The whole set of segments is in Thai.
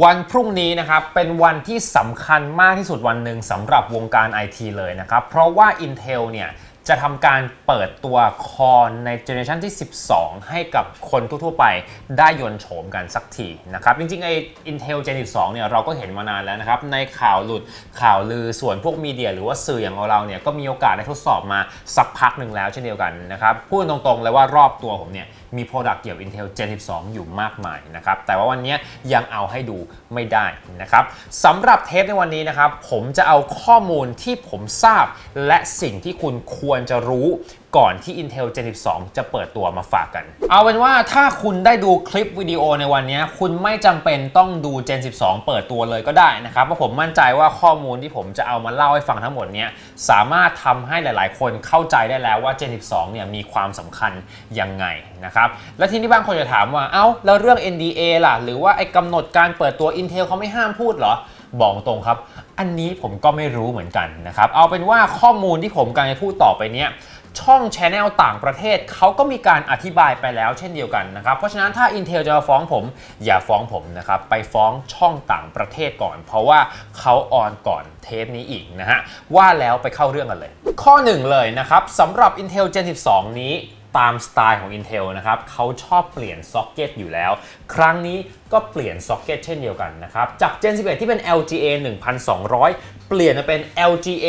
วันพรุ่งนี้นะครับเป็นวันที่สำคัญมากที่สุดวันหนึ่งสำหรับวงการ IT เลยนะครับ เพราะว่า Intel เนี่ยจะทำการเปิดตัวคอในเจเนอเรชันที่ 12 ให้กับคนทั่วๆไปได้ยนโฉมกันสักทีนะครับ จริงๆไอ้ Intel Gen 12 เนี่ยเราก็เห็นมานานแล้วนะครับ ในข่าวหลุดข่าวลือส่วนพวกมีเดีย หรือว่าสื่ออย่างเราเนี่ยก็มีโอกาสได้ทดสอบมาสักพักหนึ่งแล้วเช่นเดียวกันนะครับ พูดตรงๆเลยว่ารอบตัวผมเนี่ย มี Product เกี่ยว Intel Gen 12 อยู่มากมายนะครับ แต่ว่าวันนี้ยังเอาให้ดูไม่ได้นะครับสำหรับเทปในวันนี้นะครับ ผมจะเอาข้อมูลที่ผมทราบ และสิ่งที่คุณควรจะรู้ ก่อนที่ Intel Gen 12 จะเปิดตัวมาฝากกัน เอาเป็นว่าถ้าคุณได้ดูคลิปวิดีโอในวันนี้ คุณไม่จำเป็นต้องดู Gen 12 เปิดตัวเลยก็ได้นะครับ เพราะผมมั่นใจว่าข้อมูลที่ผมจะเอามาเล่าให้ฟังทั้งหมดนี้สามารถทำให้หลาย ๆ คนเข้าใจได้แล้วว่า Gen 12 เนี่ยมีความสำคัญยังไงนะครับ และทีนี้บางคนจะถามว่า เอ้า แล้วเรื่อง NDA ล่ะ หรือว่าไอ้กำหนดการเปิดตัว Intel เขาไม่ห้ามพูดเหรอบอกตรงครับ อันนี้ผมก็ไม่รู้เหมือนกันนะครับ เอาเป็นว่าข้อมูลที่ผมกำลังจะพูดต่อไปเนี้ย ช่องแชนแนลต่างประเทศเขาก็มีการอธิบายไปแล้วเช่นเดียวกันนะครับ เพราะฉะนั้นถ้า Intel จะมาฟ้องผม อย่าฟ้องผมนะครับ ไปฟ้องช่องต่างประเทศก่อน เพราะว่าเขาออนก่อนเทปนี้อีกนะฮะว่าแล้วไปเข้าเรื่องกันเลย ข้อหนึ่งเลยนะครับสำหรับ Intel Gen 12 นี้ ตามสไตล์ของ Intel นะครับเขาชอบเปลี่ยนซ็อกเก็ตอยู่แล้ว ครั้งนี้ก็เปลี่ยนซ็อกเก็ตเช่นเดียวกันนะครับ จาก Gen 11 ที่เป็น LGA 1200 เปลี่ยนมาเป็น LGA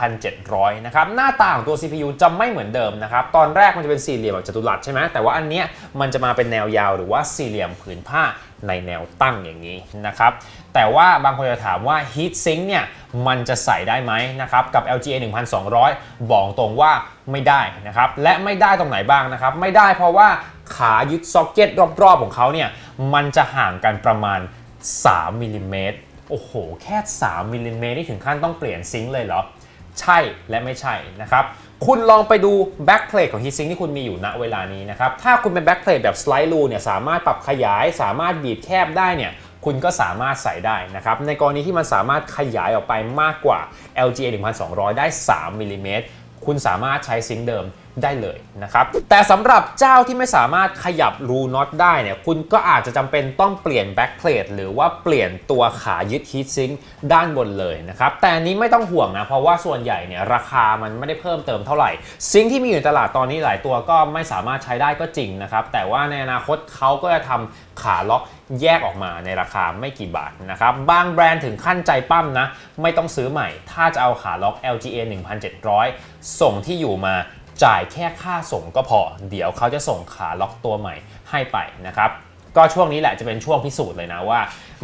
1700 นะครับ หน้าตาของตัว CPU จะไม่เหมือนเดิมนะครับ ตอนแรกมันจะเป็นสี่เหลี่ยมแบบจัตุรัสใช่ไหมแต่ว่าอันเนี้ยมันจะมาเป็นแนวยาวหรือว่าสี่เหลี่ยมผืนผ้า ในแนวตั้งอย่างนี้นะครับ แต่ว่าบางคนจะถามว่า Heat Sink เนี่ยมันจะใส่ได้ไหมนะครับ กับ LGA 1200 บอกตรงว่าไม่ได้นะครับ และไม่ได้ตรงไหนบ้างนะครับ ไม่ได้เพราะว่าขายึดซ็อกเก็ตรอบๆของเขาเนี่ยมันจะห่างกันประมาณ 3มิลลิเมตรโอ้โห แค่ 3มิลลิเมตรนี่ถึงขั้นต้องเปลี่ยนซิงค์เลยเหรอ ใช่และไม่ใช่นะครับ คุณลองไปดูแบ็กเพลทของ heat sink ที่คุณมีอยู่ณเวลานี้นะครับ ถ้าคุณเป็นแบ็กเพลทแบบสไลด์รูเนี่ยสามารถปรับขยาย สามารถบีบแคบได้เนี่ยคุณก็สามารถใส่ได้นะครับ ในกรณีที่มันสามารถขยายออกไปมากกว่า LGA 1200 ได้ 3มิลลิเมตรคุณสามารถใช้ซิงเดิมได้เลยนะครับ แต่สำหรับเจ้าที่ไม่สามารถขยับรูน็อตได้เนี่ย คุณก็อาจจะจำเป็นต้องเปลี่ยนแบ็กเพลทหรือว่าเปลี่ยนตัวขายึดฮีทซิงด้านบนเลยนะครับ แต่นี้ไม่ต้องห่วงนะ เพราะว่าส่วนใหญ่เนี่ยราคามันไม่ได้เพิ่มเติมเท่าไหร่ ซิงที่มีอยู่ในตลาดตอนนี้หลายตัวก็ไม่สามารถใช้ได้ก็จริงนะครับ แต่ว่าในอนาคตเขาก็จะทำขาล็อกแยกออกมาในราคาไม่กี่บาทนะครับ บางแบรนด์ถึงขั้นใจปั้มนะ ไม่ต้องซื้อใหม่ ถ้าจะเอาขาล็อก LGA 1700 ส่งที่อยู่มา จ่ายแค่ค่าส่งก็พอ เดี๋ยวเขาจะส่งขาล็อกตัวใหม่ให้ไปนะครับก็ช่วงนี้แหละจะเป็นช่วงพิสูจน์เลยนะว่า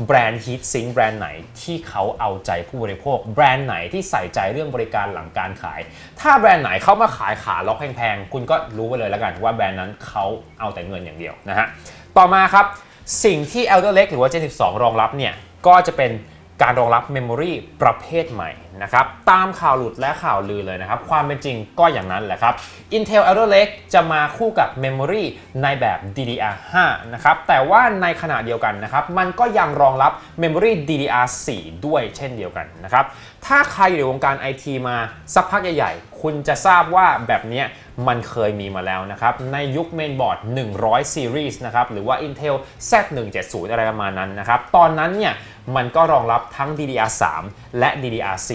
แบรนด์ Heat Sink แบรนด์ไหนที่เขาเอาใจผู้บริโภค แบรนด์ไหนที่ใส่ใจเรื่องบริการหลังการขาย ถ้าแบรนด์ไหนเขามาขายขาล็อกแพงๆ คุณก็รู้ไปเลยแล้วกันว่าแบรนด์นั้นเขาเอาแต่เงินอย่างเดียวนะฮะ ต่อมาครับ สิ่งที่ Elder Lake หรือว่า J12 รองรับเนี่ย ก็จะเป็น การรองรับเมมโมรีประเภทใหม่นะครับตามข่าวหลุดและข่าวลือเลยนะครับ ความเป็นจริงก็อย่างนั้นแหละครับ Intel Alder Lake จะมาคู่กับเมมโมรีในแบบ DDR5 นะครับแต่ว่าในขณะเดียวกันนะครับ มันก็ยังรองรับเมมโมรี DDR4 ด้วยเช่นเดียวกันนะครับ ถ้าใครอยู่ในวงการ IT มาสักพักใหญ่ๆ คุณจะทราบว่าแบบนี้มันเคยมีมาแล้วนะครับ ในยุคเมนบอร์ด 100 Series นะครับ หรือว่า Intel Z170 อะไรประมาณนั้นนะครับ ตอนนั้นเนี่ยมันก็รองรับทั้ง DDR3 และ DDR4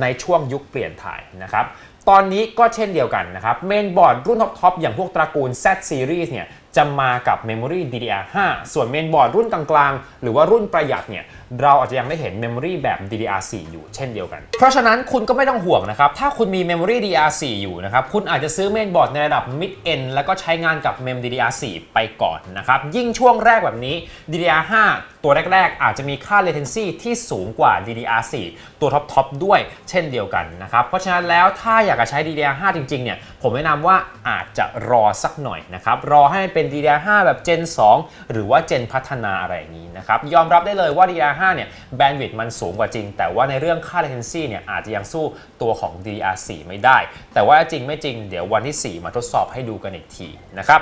ในช่วงยุคเปลี่ยนถ่ายนะครับตอนนี้ก็เช่นเดียวกันนะครับเมนบอร์ดรุ่นท็อปๆอย่างพวกตระกูล Z Series เนี่ยจะมากับเมมโมรี DDR5 ส่วนเมนบอร์ดรุ่นกลางๆ หรือว่ารุ่นประหยัดเนี่ยเราอาจจะยังได้เห็นเมมโมรีแบบ DDR4 อยู่เช่นเดียวกัน เพราะฉะนั้นคุณก็ไม่ต้องห่วงนะครับ ถ้าคุณมีเมมโมรี DDR4 อยู่นะครับ คุณอาจจะซื้อเมนบอร์ดในระดับ mid end แล้วก็ใช้งานกับเมม DDR4 ไปก่อนนะครับ ยิ่งช่วงแรกแบบนี้ DDR5 ตัวแรก ๆ อาจจะมีค่า latency ที่สูงกว่า DDR4 ตัวท็อปๆด้วยเช่นเดียวกันนะครับ เพราะฉะนั้นแล้วถ้าอยากจะใช้ DDR5 จริงๆเนี่ยผมแนะนำว่าอาจจะรอสักหน่อยนะครับรอให้มันเป็น DDR5 แบบ Gen 2 หรือว่า Gen พัฒนาอะไรอย่างนี้นะครับยอมรับได้เลยว่า DDR5 เนี่ยแบนด์วิดต์มันสูงกว่าจริง แต่ว่าในเรื่องค่า latency เนี่ยอาจจะยังสู้ตัวของ DDR4 ไม่ได้ แต่ว่าจริงไม่จริงเดี๋ยววันที่ 4 มาทดสอบให้ดูกันอีกทีนะครับ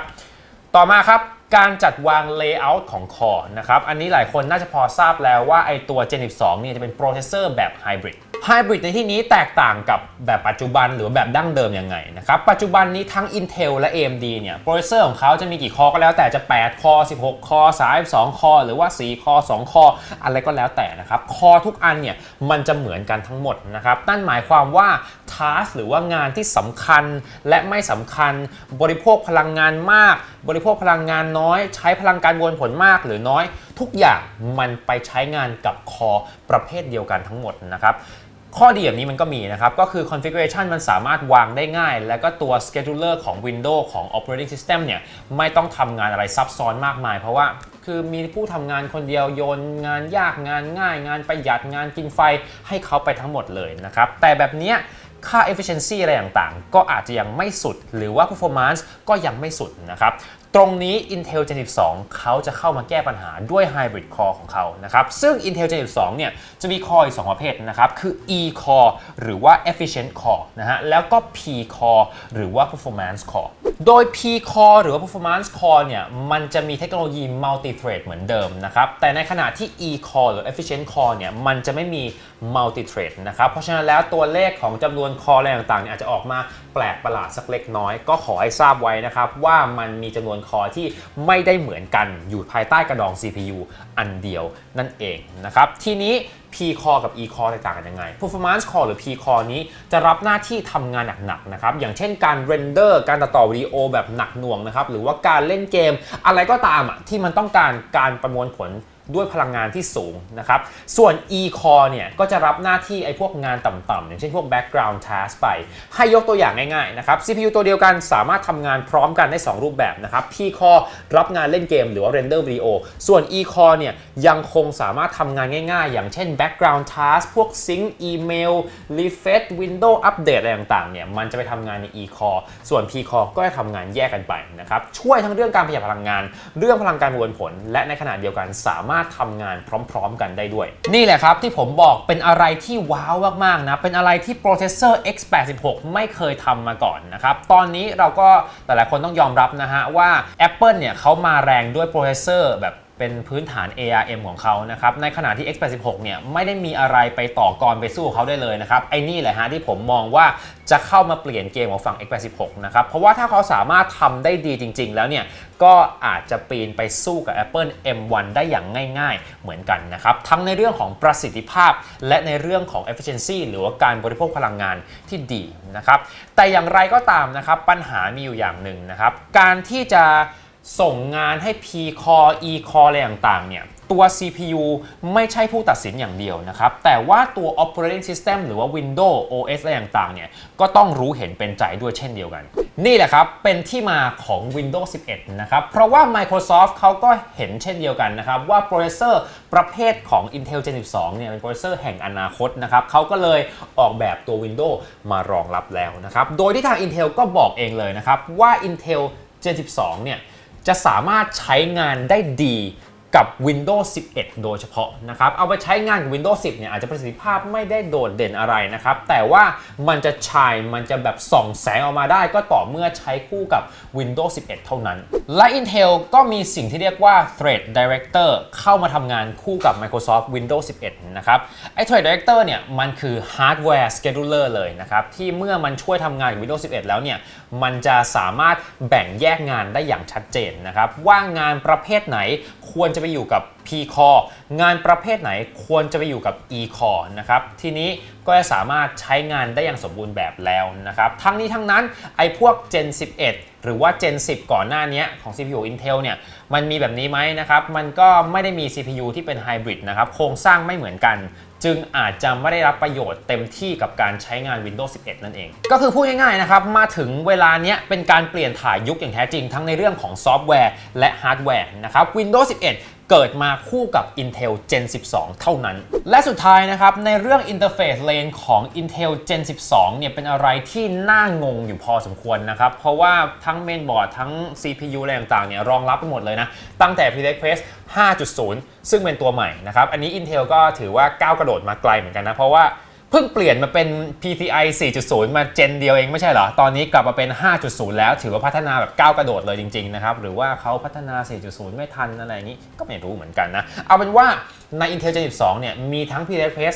ต่อมาครับ การจัดวาง layout ของคอนะครับ อันนี้หลายคนน่าจะพอทราบแล้วว่าไอตัว Gen 12เนี่ยจะเป็นโปรเซสเซอร์แบบ Hybrid Hybrid ในที่นี้แตกต่างกับแบบปัจจุบันหรือแบบดั้งเดิมยังไงนะครับ ปัจจุบันนี้ทั้ง Intel และ AMD เนี่ยโปรเซสเซอร์ของเขาจะมีกี่คอก็แล้วแต่จะ 8 คอ 16 คอ 32 คอ หรือว่า 4 คอ 2 คอ อะไรก็แล้วแต่นะครับ คอทุกอันเนี่ยมันจะเหมือนกันทั้งหมดนะครับนั่นหมายความว่า task หรือว่างานที่สำคัญและไม่สำคัญบริโภคพลังงานมาก บริโภคพลังงานน้อย ใช้พลังการวลผลมากหรือน้อย ทุกอย่างมันไปใช้งานกับคอประเภทเดียวกันทั้งหมดนะครับข้อดีแบบนี้มันก็มีนะครับ ก็คือ configuration มันสามารถวางได้ง่าย แล้วก็ตัว scheduler ของ Windows ของ operating system เนี่ย ไม่ต้องทำงานอะไรซับซ้อนมากมาย เพราะว่าคือมีผู้ทำงานคนเดียวโยนงานยากงานง่าย งานประหยัดงานกินไฟให้เขาไปทั้งหมดเลยนะครับ แต่แบบเนี้ย ค่า efficiency อะไรต่างๆ ก็อาจจะยังไม่สุด หรือว่า performance ก็ยังไม่สุดนะครับ ตรงนี้ Intel Gen 12 เขาจะเข้ามาแก้ปัญหาด้วย Hybrid Core ของเขานะครับ ซึ่ง Intel Gen 12 เนี่ย จะมี Core อีก 2 ประเภทนะครับ คือ E Core หรือว่า Efficient Core นะฮะ แล้วก็ P Core หรือว่า Performance Core โดย P Core หรือว่า Performance Core เนี่ย มันจะมีเทคโนโลยี Multi Thread เหมือนเดิมนะครับ แต่ในขณะที่ E Core หรือ Efficient Core เนี่ย มันจะไม่มี Multi Thread นะครับ เพราะฉะนั้นแล้วตัวเลขของจำนวน Core อะไรต่างๆเนี่ยอาจจะออกมา แปลกประหลาดสักเล็กน้อย ก็ขอให้ทราบไว้นะครับ ว่ามันมีจำนวนคอที่ไม่ได้เหมือนกันอยู่ภายใต้กระดอง CPU อันเดียวนั่นเองนะครับทีนี้ P core กับ E core แตกต่างกันยังไง performance core หรือ P core นี้จะรับหน้าที่ทำงานหนักๆนะครับ อย่างเช่นการ render การตัดต่อวิดีโอแบบหนักหน่วงนะครับ หรือว่าการเล่นเกม อะไรก็ตามอะที่มันต้องการการประมวลผล ด้วยพลังงานที่สูงนะครับ ส่วน e core เนี่ยก็จะรับหน้าที่ไอ้พวกงานต่ำๆอย่างเช่นพวก background task ไป ให้ยกตัวอย่างง่ายๆนะครับ CPU ตัวเดียวกันสามารถทำงานพร้อมกันได้ 2 รูปแบบนะครับ p core รับงานเล่นเกมหรือว่า render วิดีโอส่วน e core เนี่ยยังคงสามารถทำงานง่ายๆ อย่างเช่น background task พวก sync email refresh window update อะไรต่างๆเนี่ยมันจะไปทำงานใน e core ส่วน p core ก็จะทำงานแยกกันไปนะครับช่วยทั้งเรื่องการประหยัดพลังงาน เรื่องพลังการมวลผล และในขณะเดียวกันสามารถทำงานพร้อม ๆ กันได้ด้วย นี่แหละครับที่ผมบอกเป็นอะไรที่ว้าวมากๆนะเป็นอะไรที่โปรเซสเซอร์ x86 ไม่เคยทำมาก่อนนะครับตอนนี้เราก็แต่หลายคนต้องยอมรับนะฮะว่า Apple เนี่ยเขามาแรงด้วยโปรเซสเซอร์แบบ เป็นพื้นฐาน ARM ของเขานะครับ ในขณะที่ x86 เนี่ยไม่ได้มีอะไรไปต่อกรไปสู้เขาได้เลยนะครับ ไอ้นี่แหละฮะที่ผมมองว่าจะเข้ามาเปลี่ยนเกมของฝั่ง x86 นะครับ เพราะว่าถ้าเขาสามารถทำได้ดีจริง ๆ แล้วเนี่ย ก็อาจจะปีนไปสู้กับ Apple M1 ได้อย่างง่ายๆ เหมือนกันนะครับ ทั้งในเรื่องของประสิทธิภาพ และในเรื่องของ efficiency หรือว่าการบริโภคพลังงานที่ดีนะครับ แต่อย่างไรก็ตามนะครับปัญหามีอยู่อย่างหนึ่งนะครับ การที่จะ ส่งงานให้ P core E core อะไรต่างๆ เนี่ยตัว CPU ไม่ใช่ผู้ตัดสินอย่างเดียวนะครับ แต่ว่าตัว operating system หรือว่า Windows OS อะไรต่างๆ เนี่ย ก็ต้องรู้เห็นเป็นใจด้วยเช่นเดียวกัน นี่แหละครับ เป็นที่มาของ Windows 11 นะครับ เพราะว่า Microsoft เขาก็เห็นเช่นเดียวกันนะครับ ว่าโปรเซสเซอร์ประเภทของ Intel Gen 12 เนี่ย เป็นโปรเซสเซอร์แห่งอนาคตนะครับ เขาก็เลยออกแบบตัว Windows มารองรับแล้วนะครับ โดยที่ทาง Intel ก็บอกเองเลยนะครับว่า Intel Gen 12 เนี่ย จะสามารถใช้งานได้ดี กับ Windows 11 โดยเฉพาะนะครับ เอาไปใช้งานกับ Windows 10 เนี่ยอาจจะประสิทธิภาพไม่ได้โดดเด่นอะไรนะครับ แต่ว่ามันจะชายมันจะแบบส่องแสงออกมาได้ก็ต่อเมื่อใช้คู่กับ Windows 11 เท่านั้น และ Intel ก็มีสิ่งที่เรียกว่า Thread Director เข้ามาทำงานคู่กับ Microsoft Windows 11 นะครับ ไอ้ Thread Director เนี่ยมันคือ Hardware Scheduler เลยนะครับ ที่เมื่อมันช่วยทำงานกับ Windows 11 แล้วเนี่ยมันจะสามารถแบ่งแยกงานได้อย่างชัดเจนนะครับว่างานประเภทไหนควรจะไปอยู่กับ P core งานประเภทไหนควรจะไปอยู่กับ E core นะครับ ทีนี้ก็จะสามารถใช้งานได้อย่างสมบูรณ์แบบแล้วนะครับ ทั้งนี้ทั้งนั้นไอ้พวก Gen 11 หรือว่า Gen 10 ก่อนหน้านี้ของ CPU Intel เนี่ยมันมีแบบนี้ไหมนะครับ มันก็ไม่ได้มี CPU ที่เป็นไฮบริดนะครับ โครงสร้างไม่เหมือนกัน จึงอาจจะไม่ได้รับประโยชน์เต็มที่กับการใช้งาน Windows 11 นั่นเอง ก็คือพูดง่ายๆนะครับ มาถึงเวลาเนี้ยเป็นการเปลี่ยนถ่ายยุคอย่างแท้จริง ทั้งในเรื่องของซอฟต์แวร์และฮาร์ดแวร์นะครับ Windows 11 เกิดมาคู่กับ Intel Gen 12 เท่านั้น และสุดท้ายนะครับ ในเรื่อง Interface Lane ของ Intel Gen 12 เนี่ยเป็นอะไรที่น่างงอยู่พอสมควรนะครับ เพราะว่าทั้งเมนบอร์ดทั้ง CPU อะไรต่างๆเนี่ยรองรับไปหมดเลยนะ ตั้งแต่ PowerPoint 5.0 ซึ่งเป็นตัวใหม่นะครับ อันนี้ Intel ก็ถือว่าก้าวกระโดดมาไกลเหมือนกันนะ เพราะว่า พิ่งเปลี่ยนมาเป็น PCI 4.0 มาเจนเดียวเองไม่ใช่เหรอ ตอนนี้กลับมาเป็น 5.0 แล้ว ถือว่าพัฒนาแบบก้าวกระโดดเลยจริง ๆ นะครับ หรือว่าเขาพัฒนา 4.0 ไม่ทันอะไรอย่างนี้ ก็ไม่รู้เหมือนกันนะ เอาเป็นว่าใน Intel Gen 12 เนี่ย มีทั้ง PCI Express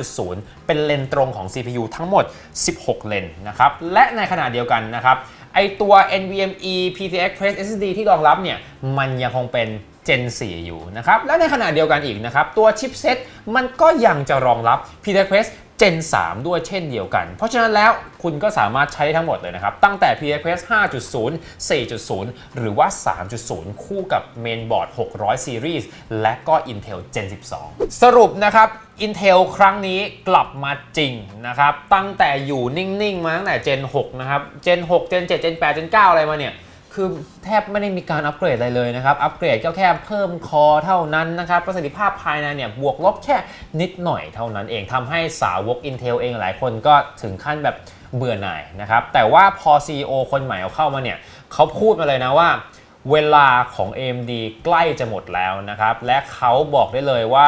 5.0 เป็นเลนตรงของ CPU ทั้งหมด 16 เลนนะครับ และในขณะเดียวกันนะครับ ไอตัว NVMe PCI Express SSD ที่รองรับเนี่ย มันยังคงเป็น Gen 4 อยู่นะครับ และในขณะเดียวกันอีกนะครับ ตัวชิปเซ็ตมันก็ยังจะรองรับ PCI Express Gen 3 ด้วยเช่นเดียวกัน เพราะฉะนั้นแล้วคุณก็สามารถใช้ทั้งหมดเลยนะครับ ตั้งแต่ PCI Express 5.0 4.0 หรือว่า 3.0 คู่กับ Mainboard 600 Series และก็ Intel Gen 12 สรุปนะครับ Intel ครั้งนี้กลับมาจริงนะครับ ตั้งแต่อยู่นิ่ง ๆ มาตั้งแต่ Gen 6 นะครับ Gen 6 Gen 7 Gen 8 Gen 9 อะไรมาเนี่ย คือแทบไม่ได้มีการอัปเกรดอะไรเลยนะครับ อัปเกรดก็แค่เพิ่มคอเท่านั้นนะครับ ประสิทธิภาพภายในเนี่ย บวกลบแค่นิดหน่อยเท่านั้นเองทำให้สาวก Intel เองหลายคนก็ถึงขั้นแบบเบื่อหน่ายนะครับ แต่ว่าพอ CEO คนใหม่เอาเข้ามาเนี่ยเขาพูดมาเลยนะว่าเวลาของ AMD ใกล้จะหมดแล้วนะครับ และเขาบอกได้เลยว่า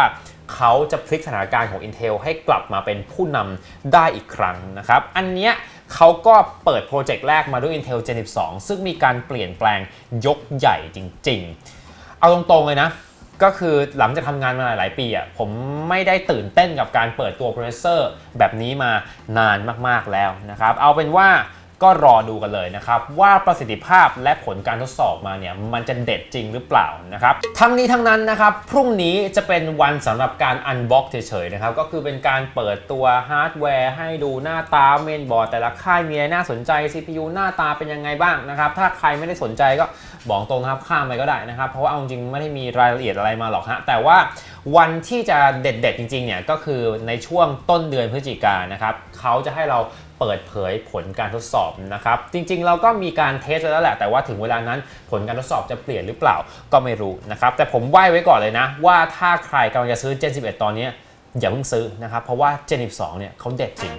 เขาจะพลิกสถานการณ์ของ Intel ให้กลับมาเป็นผู้นำได้อีกครั้งนะครับ อันเนี้ย เขาก็เปิดโปรเจกต์แรกมาด้วย Intel Gen 12 ซึ่งมีการเปลี่ยนแปลงยกใหญ่จริง ๆ เอาตรงๆเลยนะ ก็คือหลังจากทำงานมาหลาย ๆ ปีอะผมไม่ได้ตื่นเต้นกับการเปิดตัวโปรเซสเซอร์แบบนี้มานานมากๆแล้วนะครับ เอาเป็นว่า ก็รอดูกันเลยนะครับ ว่าประสิทธิภาพและผลการทดสอบมาเนี่ยมันจะเด็ดจริงหรือเปล่านะครับทั้งนี้ทั้งนั้นนะครับ พรุ่งนี้จะเป็นวันสำหรับการอันบ็อกเฉยๆนะครับ ก็คือเป็นการเปิดตัวฮาร์ดแวร์ให้ดูหน้าตาเมนบอร์ดแต่ละค่ายมีอะไรน่าสนใจ CPU หน้าตาเป็นยังไงบ้างนะครับ ถ้าใครไม่ได้สนใจก็ บอกตรงนะครับข้ามไปก็ได้นะครับ เพราะว่าเอาจริงไม่ได้มีรายละเอียดอะไรมาหรอกฮะแต่ว่าวันที่จะเด็ดๆจริงๆเนี่ยก็คือในช่วงต้นเดือนพฤศจิกายนนะครับเขาจะให้เราเปิดเผยผลการทดสอบนะครับ จริงๆ เราก็มีการเทสแล้วแหละ แต่ว่าถึงเวลานั้นผลการทดสอบจะเปลี่ยนหรือเปล่าก็ไม่รู้นะครับ แต่ผมไหว้ไว้ก่อนเลยนะ ว่าถ้าใครกำลังจะซื้อ Gen 11 ตอนนี้อย่าเพิ่งซื้อนะครับ เพราะว่า Gen 12 เนี่ยเขาเด็ดจริง